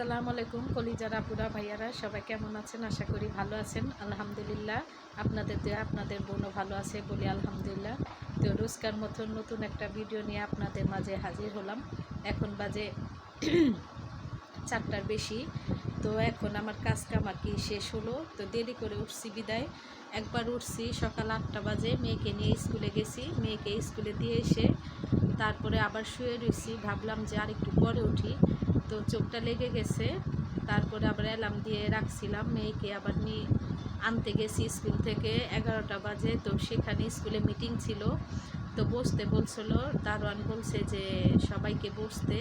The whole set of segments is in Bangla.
আসসালামু আলাইকুম, কলিজার আপুরা, ভাইয়ারা, সবাই কেমন আছেন? আশা করি ভালো আছেন। আলহামদুলিল্লাহ, আপনাদের দিয়ে, আপনাদের বোনও ভালো আছে বলি আলহামদুলিল্লাহ। তো রোজকার মতন নতুন একটা ভিডিও নিয়ে আপনাদের মাঝে হাজির হলাম। এখন বাজে চারটার বেশি। তো এখন আমার কাজ কাম আর কি শেষ হলো। তো দেরি করে উঠছি বিদায়। একবার উঠছি, সকাল আটটা বাজে, মেয়েকে নিয়ে স্কুলে গেছি। মেয়েকে স্কুলে দিয়ে এসে তারপরে আবার শুয়ে রয়েছি ভাবলাম যে আর একটু পরে উঠি। তো চোখটা লেগে গেছে। তারপরে আবার অ্যালার্ম দিয়ে রাখছিলাম। মেয়েকে আবার নিয়ে আনতে গেছি স্কুল থেকে। এগারোটা বাজে। তো সেখানে স্কুলে মিটিং ছিল। তো বসতে বলছিল, দারোয়ান বলছে যে সবাইকে বসতে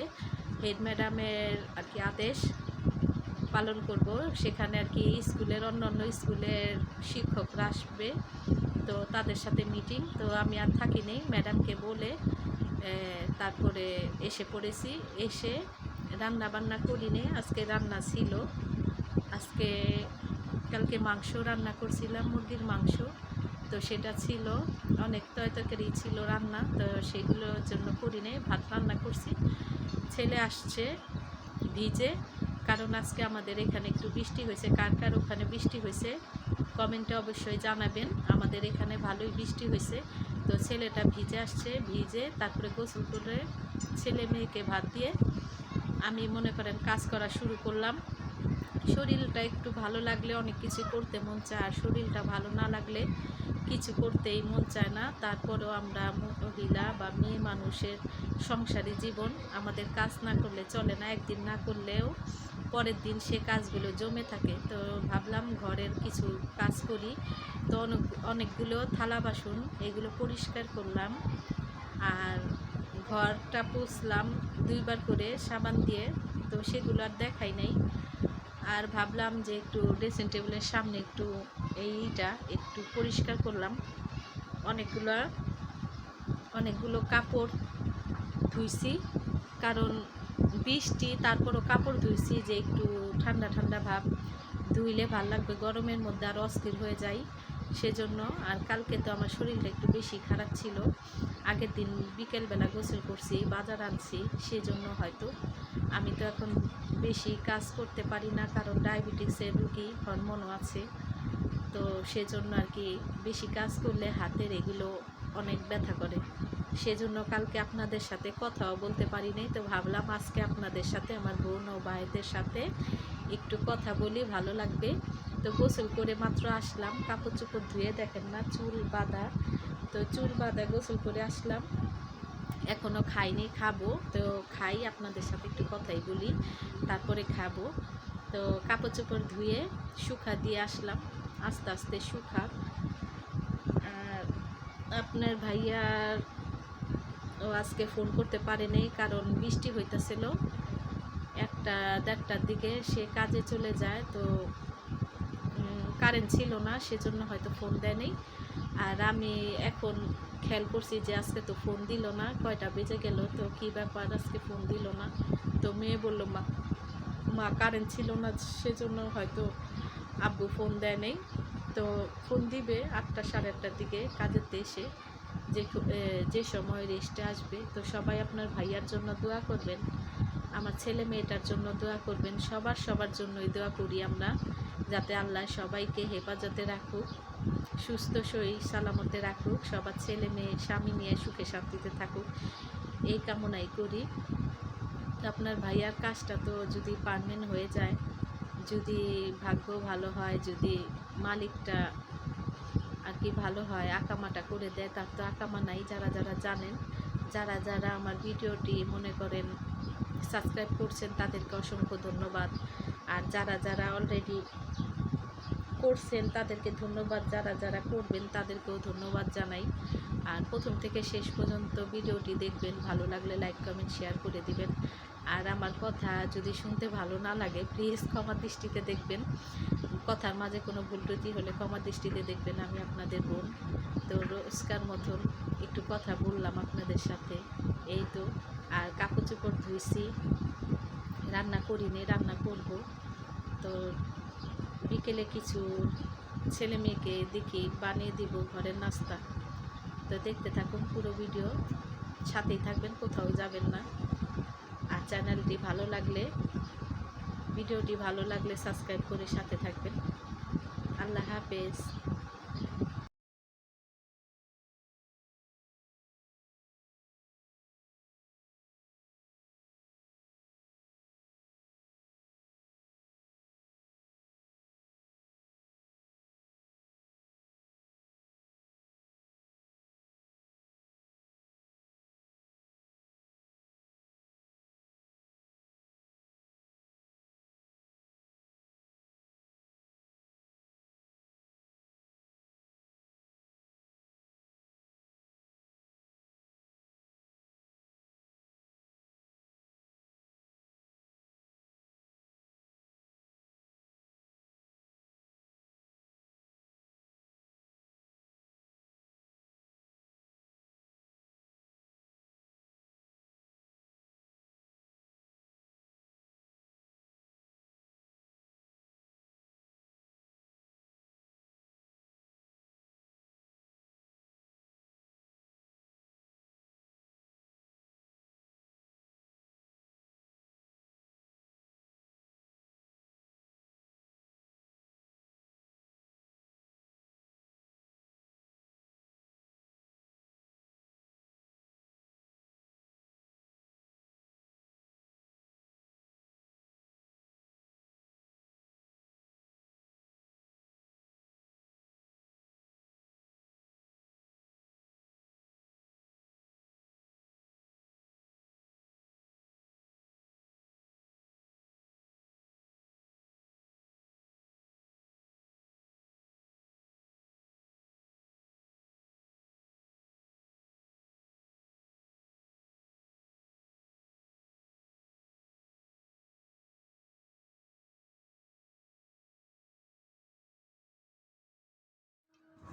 হেড ম্যাডামের আর কি আদেশ পালন করব। সেখানে আর কি স্কুলের অন্য অন্য স্কুলের শিক্ষকরা আসবে। তো তাদের সাথে মিটিং। তো আমি আর থাকিনি ম্যাডামকে বলে তারপরে এসে পড়েছি। এসে রান্না বান্না করিনি, আজকে রান্না ছিল। আজকে কালকে মাংস রান্না করছিলাম, মুরগির মাংস। তো সেটা ছিল, অনেক তরকারি ছিল রান্না, তো সেগুলোর জন্য করি করিনি, ভাত রান্না করছি। ছেলে আসছে ভিজে, কারণ আজকে আমাদের এখানে একটু বৃষ্টি হয়েছে। কার কার ওখানে বৃষ্টি হয়েছে, কমেন্টে অবশ্যই জানাবেন। আমাদের এখানে ভালোই বৃষ্টি হয়েছে। তো ছেলেটা ভিজে আসছে, ভিজে তারপরে গোসল করে ছেলে মেয়েকে ভাত দিয়ে আমি মনে করেন কাজ করা শুরু করলাম। শরীরটা একটু ভালো লাগলে অনেক কিছু করতে মন চায়, আর শরীরটা ভালো না লাগলে কিছু করতেই মন চায় না। তারপরেও আমরা মহিলা বা মেয়ে মানুষের সংসারী জীবন আমাদের কাজ না করলে চলে না, একদিন না করলেও পরের দিন সে কাজগুলো জমে থাকে। তো ভাবলাম ঘরের কিছু কাজ করি। তো অনেক, অনেকগুলো থালা বাসন, এগুলো পরিষ্কার করলাম। আর ঘরটা পুষলাম দুইবার করে সাবান দিয়ে, তো সেগুলো আর দেখাই নাই। আর ভাবলাম যে একটু ড্রেসিং টেবিলের সামনে একটু এইটা একটু পরিষ্কার করলাম। অনেকগুলো অনেকগুলো কাপড় ধুইছি, কারণ বৃষ্টি, তারপরও কাপড় ধুইছি যে একটু ঠান্ডা ঠান্ডা ভাব। ধুইলে ভালো লাগবে, গরমের মধ্যে আর অস্থির হয়ে যায়। সেজন্য আর কালকে তো আমার শরীরটা একটু বেশি খারাপ ছিল। আগের দিন বিকেলবেলা গোসল করছি, বাজার আনছি, সেজন্য হয়তো। আমি তো এখন বেশি কাজ করতে পারি না, কারণ ডায়াবেটিক্সের রুগী হরমোনও আছে। তো সেজন্য আর কি বেশি কাজ করলে হাতের এগুলো অনেক ব্যথা করে। সেজন্য কালকে আপনাদের সাথে কথাও বলতে পারি নাই, তো ভাবলাম আজকে আপনাদের সাথে, আমার বোন ও ভাইদের সাথে একটু কথা বলি, ভালো লাগবে। তো গোসল করে মাত্র আসলাম। কাপড় চোপড় ধুয়ে, দেখেন না, চুল বাঁধা। তো চুল বাঁধা, গোসল করে আসলাম। এখনও খাইনি, খাব। তো খাই, আপনাদের সাথে একটু কথাই বলি। তারপরে খাব। তো কাপড় চোপড় ধুয়ে শুকা দিয়ে আসলাম। আস্তে আস্তে শুকা আর আপনার ভাইয়ার ও আজকে ফোন করতে পারেনি কারণ বৃষ্টি হইতেছিল। একটা দেড়টার দিকে সে কাজে চলে যায়, তো কারেন্ট ছিল না, সেজন্য হয়তো ফোন দেয়নি। আর আমি এখন খেয়াল করছি যে আজকে তো ফোন দিল না, কয়টা বেজে গেল, তো কি ব্যাপার আজকে ফোন দিল না। তো মেয়ে বলল, মা মা কারেন্ট ছিল না, সেজন্য হয়তো আব্বু ফোন দেয় নেই তো ফোন দিবে আটটা সাড়ে আটটার দিকে, কাজের দেশে। যে যে সময় রেস্টে আসবে, তো সবাই আপনার ভাইয়ার জন্য দোয়া করবেন। আমার ছেলে মেয়েটার জন্য দোয়া করবেন। সবার সবার জন্যই দোয়া করি আমরা। যাতে আল্লাহ সবাইকে হেফাজতে রাখুক, সুস্থ শরীর সালামতে রাখুক, সবার ছেলে মেয়ে, স্বামী নিয়ে সুখে শান্তিতে থাকুক। এই কামনাই করি। আপনার ভাইয়ার কাজটা তো যদি পারমেন্ট হয়ে যায়, যদি ভাগ্য ভালো হয়, যদি মালিকটা আর কি ভালো হয়, আকামাটা করে দেয়, তার তো আকামা নাই, যারা যারা জানেন, যারা যারা আমার ভিডিওটি মনে করেন সাবস্ক্রাইব করছেন, তাদেরকে অসংখ্য ধন্যবাদ। আর যারা যারা অলরেডি করছেন, তাদেরকে ধন্যবাদ। যারা যারা করবেন, তাদেরকেও ধন্যবাদ জানাই। আর প্রথম থেকে শেষ পর্যন্ত ভিডিওটি দেখবেন। ভালো লাগলে লাইক কমেন্ট শেয়ার করে দিবেন। আর আমার কথা যদি শুনতে ভালো না লাগে প্লিজ ক্ষমা দৃষ্টিতে দেখবেন। কথার মাঝে কোনো ভুল ত্রুটি হলে ক্ষমা দৃষ্টিতে দেখবেন আমি আপনাদের বোন। তো রোজকার মতন একটু কথা বললাম আপনাদের সাথে। এই তো, আর কাপড় চোপড় ধুইছি। রান্না করিনি, রান্না করব। তো বিকেলে কিছু ছেলে মেয়েকে দেখি বানিয়ে দিব ঘরের নাস্তা। তো দেখতে থাকুন পুরো ভিডিও। সাথেই থাকবেন, কোথাও যাবেন না। আর চ্যানেলটি ভালো লাগলে, ভিডিওটি ভালো লাগলে সাবস্ক্রাইব করে সাথে থাকবেন। আল্লাহ হাফেজ।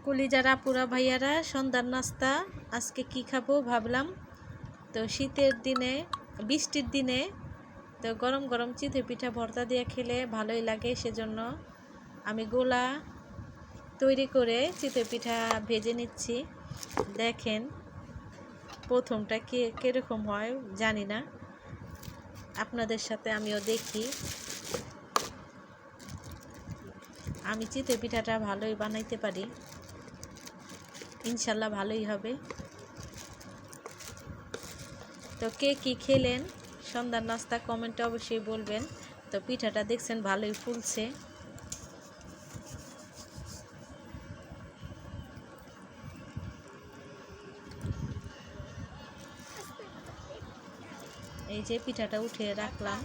কলিজারা পুরা ভাইয়ারা, সন্ধ্যার নাস্তা, আজকে কি খাব ভাবলাম। তো শীতের দিনে, বৃষ্টির দিনে, তো গরম গরম চিতই পিঠা ভর্তা দিয়ে খেলে ভালোই লাগে, সেজন্য আমি গোলা তৈরি করে চিতই পিঠা ভেজে নিচ্ছি। দেখেন প্রথমটা কে, কীরকম হয় জানি না। আপনাদের সাথে আমিও দেখি। আমি চিতে পিঠাটা ভালোই বানাইতে পারি। ইনশাল্লাহ ভালোই হবে। তো কে কি খেলেন? সন্ধ্যার নাস্তা কমেন্টে অবশ্যই বলবেন। তো পিঠাটা দেখছেন ভালোই ফুলছে। এই যে পিঠাটা উঠে রাখলাম।